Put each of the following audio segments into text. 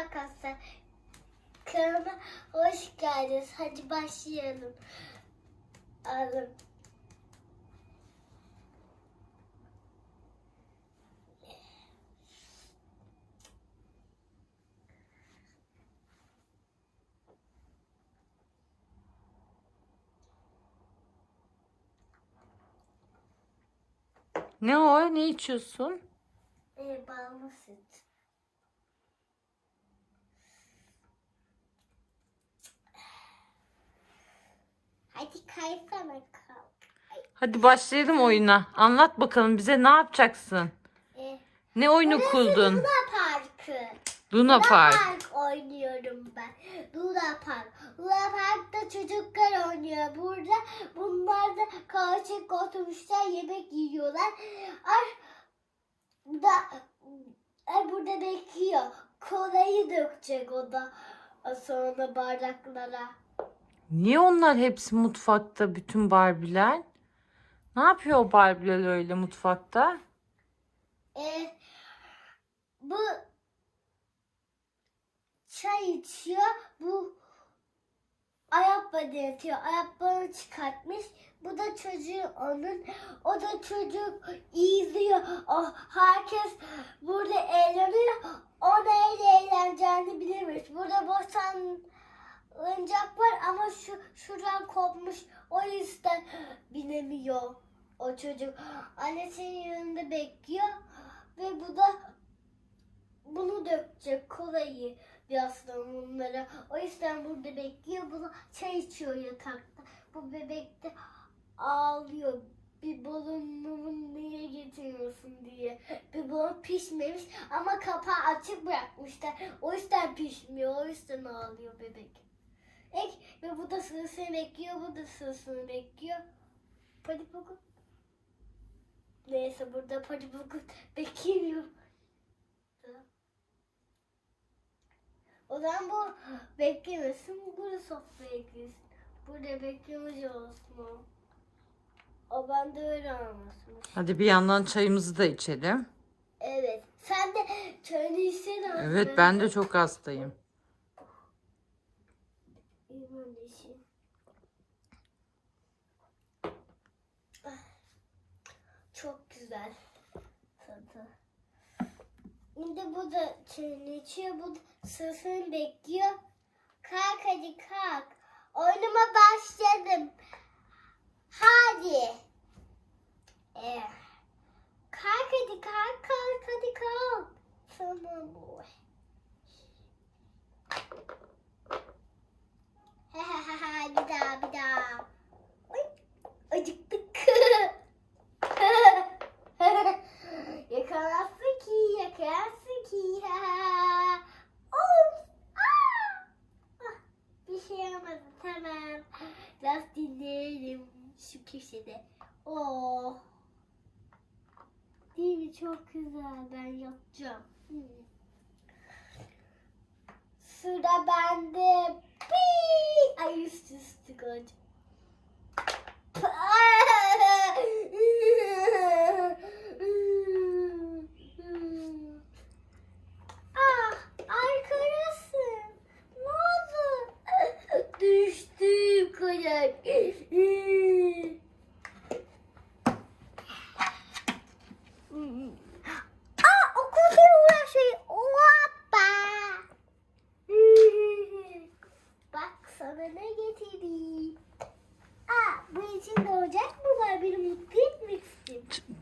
arkadaşlar. Kanalıma hoş geldiniz. Hadi başlayalım. Alın. Ne o? Ne içiyorsun? Ee, ballı süt. Hadi kaysana kalk. Hadi başlayalım oyuna. Anlat bakalım bize ne yapacaksın? Ee, Ne oyunu burası kurdun? Luna Parkı. Luna Park. oynuyorum ben. Luna Park. Luna Park'ta çocuklar oynuyor. Burada bunlar da karşılık oturmuşlar yemek yiyorlar. Ay, da ay, burada bekliyor. Kolayı dökecek o da sonra bardaklara. Niye onlar hepsi mutfakta bütün Barbie'ler? Ne yapıyor o Barbie'ler öyle mutfakta? Ee, bu çay içiyor. Bu ayakkabı yatıyor. Ayakkabını çıkartmış. Bu da çocuğu onun. O da çocuk izliyor. Oh, herkes burada eğleniyor. O neyle eğleneceğini bilemiş. Burada boş oyuncak var ama şu şuradan kopmuş. O yüzden binemiyor o çocuk. Annesinin yanında bekliyor. Ve bu da bunu dökecek kolayı birazdan bunlara. O yüzden burada bekliyor. Bunu çay içiyor yatakta. Bu bebek de ağlıyor. Bir balonumu niye getiriyorsun diye. Bir balon pişmemiş ama kapağı açık bırakmışlar. O yüzden pişmiyor. O yüzden ağlıyor bebek. Ek ve bu da sırasını bekliyor. Bu da sırasını bekliyor. Bakalım. Neyse burada pati bugün bekliyor. O zaman bu beklemesin. Burada sofraya girsin. Burada beklemeci olsun o. O bende öyle olmasın. Hadi bir yandan çayımızı da içelim. Evet. Sen de çayını içsene. Evet ben de çok hastayım. İman işi. Ah, Çok güzel tadı. Şimdi bu da çayını içiyor. Bu da sırasını bekliyor. Kalk hadi kalk. Oynama başladım. Hadi. Ee, kalk hadi kalk kalk hadi kalk. Tamam boy. bir daha bir daha. Köşede. Oh. Değil mi? Çok güzel. Ben yapacağım. Sıra bende. Pii! Ay üstü üstü koç.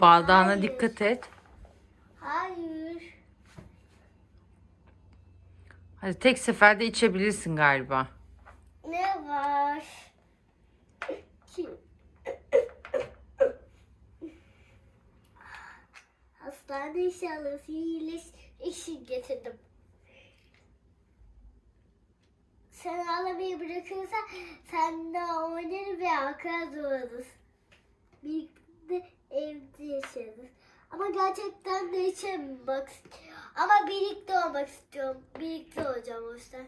Bardağına Hayır. dikkat et. Hayır. Hadi tek seferde içebilirsin galiba. Ne var? Hastane inşallah iyileş işi getirdim. Sen ağlamayı bırakırsan sen de oynarız ve arkadaş oluruz. Birlikte evde gerçekten de içemem bak. Ama birlikte olmak istiyorum. Birlikte olacağım o yüzden.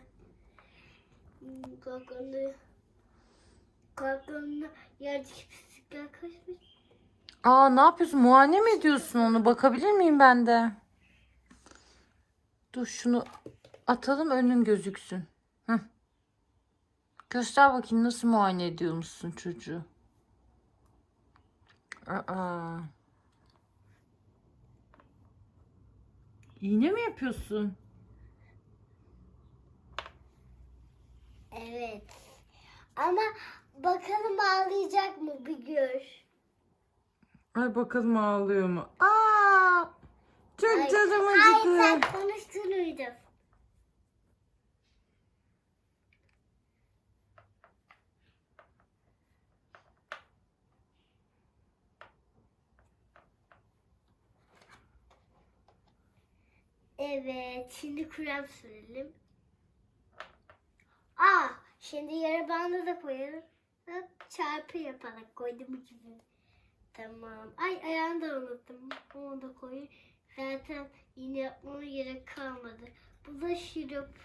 Kalkanlı. Kalkanlı yerdeki pislikler kaçmış. Aa ne yapıyorsun? Muayene mi ediyorsun onu? Bakabilir miyim ben de? Dur şunu atalım önün gözüksün. Hı. Göster bakayım nasıl muayene ediyormuşsun çocuğu. Aa. İğne mi yapıyorsun? Evet. Ama bakalım ağlayacak mı bir gör. Ay bakalım ağlıyor mu? Aa! Çok canım Hayır sen acıdı. konuşturuydun. Şimdi krem sürelim. Aa, şimdi yara bandı da koyalım. Hop, çarpı yaparak koydum gibi. Tamam. Ay ayağını da unuttum. Onu da koyayım. Zaten yine yapmama gerek kalmadı. Bu da şurup.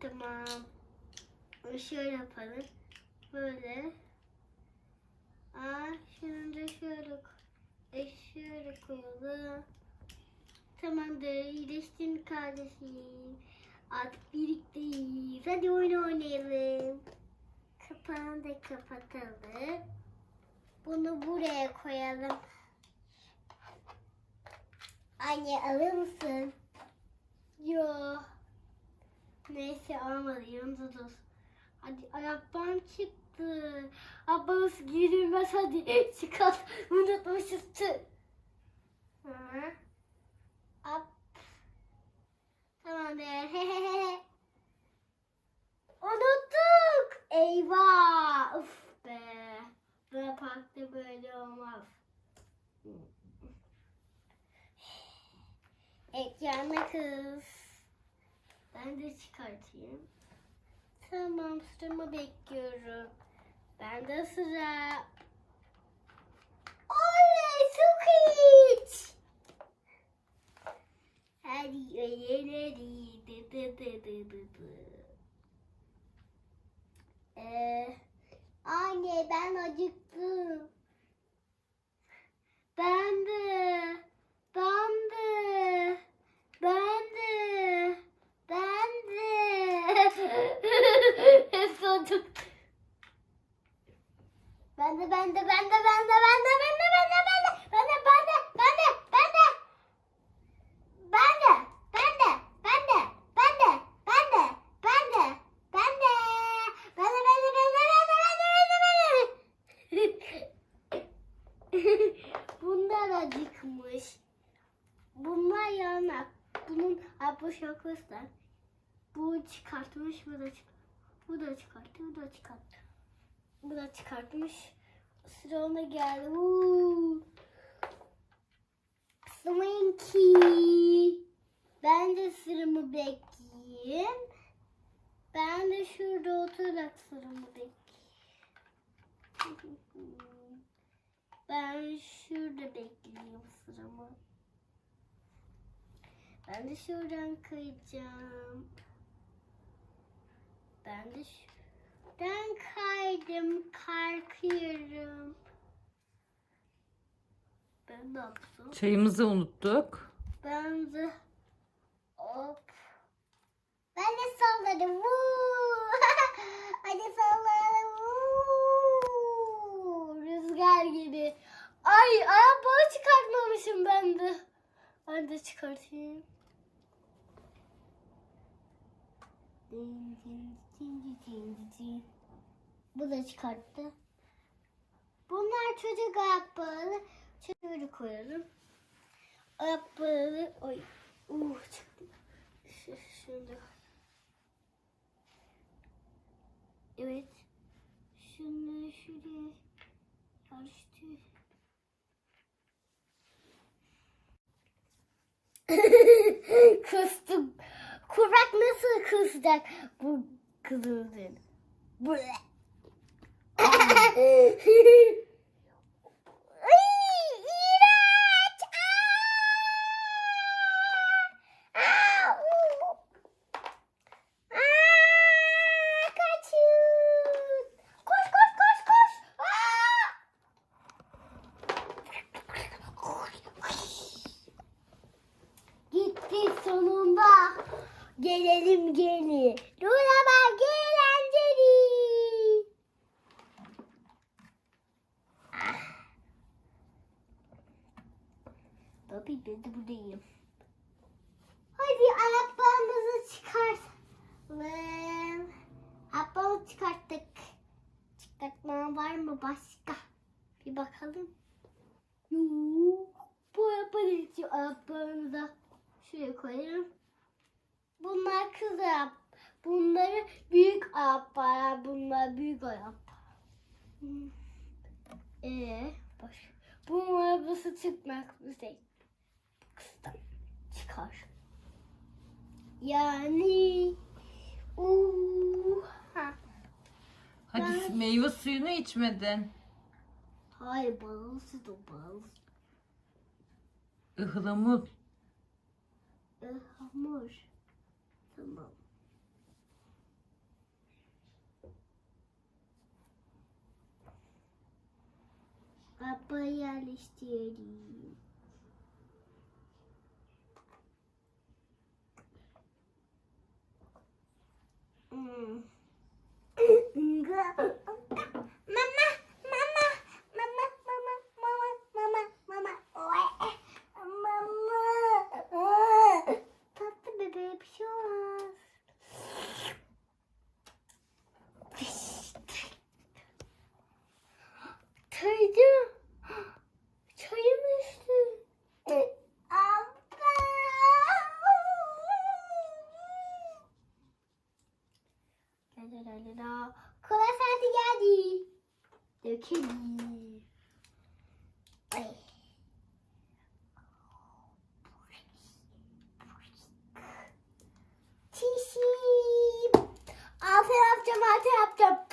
Tamam. Şöyle yapalım. Böyle. Aa, da şöyle e, şöyle koyalım. Tamamdır. İyileştin kardeşim. Artık birlikteyiz. Hadi oyun oynayalım. Kapağını da kapatalım. Bunu buraya koyalım. Anne alır mısın? Yo. Neyse almadı yanında dur. Hadi ayaktan çıktı. Ablamız girilmez hadi çıkart. Unutmuşuz. Hı. Hop. Tamamdır. Unuttuk. Eyvah. Uf be. Böyle parkta böyle olmaz. Ekrana kız. Ben de çıkartayım. Tamam sıramı bekliyorum. Ben de sıra. Oley çok iyi. Hadi öğlenelim. Dı dı dı dı dı dı. Anne ben acıktım. Şakası. Bu çıkartmış, bu da çıkartmış. Bu da çıkarttı, bu da çıkarttı. Bu da çıkartmış. Sıra ona geldi. Uuu. Slinky. Ben de sıramı bekleyeyim. Ben de şurada oturarak sıramı bekleyeyim. Ben şurada bekleyeyim sıramı. Ben de şuradan kayacağım. Ben de şuradan kaydım, kalkıyorum. Ben ne yaptım? Çayımızı unuttuk. Ben de hop. Ben de salladım. Vuu. Hadi sallayalım. Vuu. Rüzgar gibi. Ay ayakkabı çıkartmamışım ben de. Ben de çıkartayım. Bu da çıkarttı. Bunlar çocuk ayakkabıları. Şöyle koyalım. Ayakkabıları oy. Uh çıktı. Da. Evet. Şunu şuraya yarıştı. Kıstım. Kurak nasıl kızacak bu kızıldır? Bu. Ay, iğrenç! Aa! Aa, uu. Aa, kaçın! Koş koş koş koş! Aa! Gitti. Evet sonunda. Gelelim geri. Luna Park eğlenceli. Tabii ben de buradayım. Hadi ayakkabımızı çıkartalım. Ayakkabımızı çıkarttık. Çıkartma var mı başka? Bir bakalım. Yok. Bu ayakkabı yetiyor ayakkabımıza. Şuraya koyalım. Bunlar kız ayak. Bunları büyük ayakkabılar. Bunlar büyük ayakkabı. Hmm. Ee, baş. Bunun arabası çıkmak üzere. Kızdan çıkar. Yani uuu. Ha. Hadi Ben- meyve suyunu içmedin. Hayır bağlısı da bağlısı. Ihlamur. Hamur. Tamam. Baba yerleştirelim. 음. step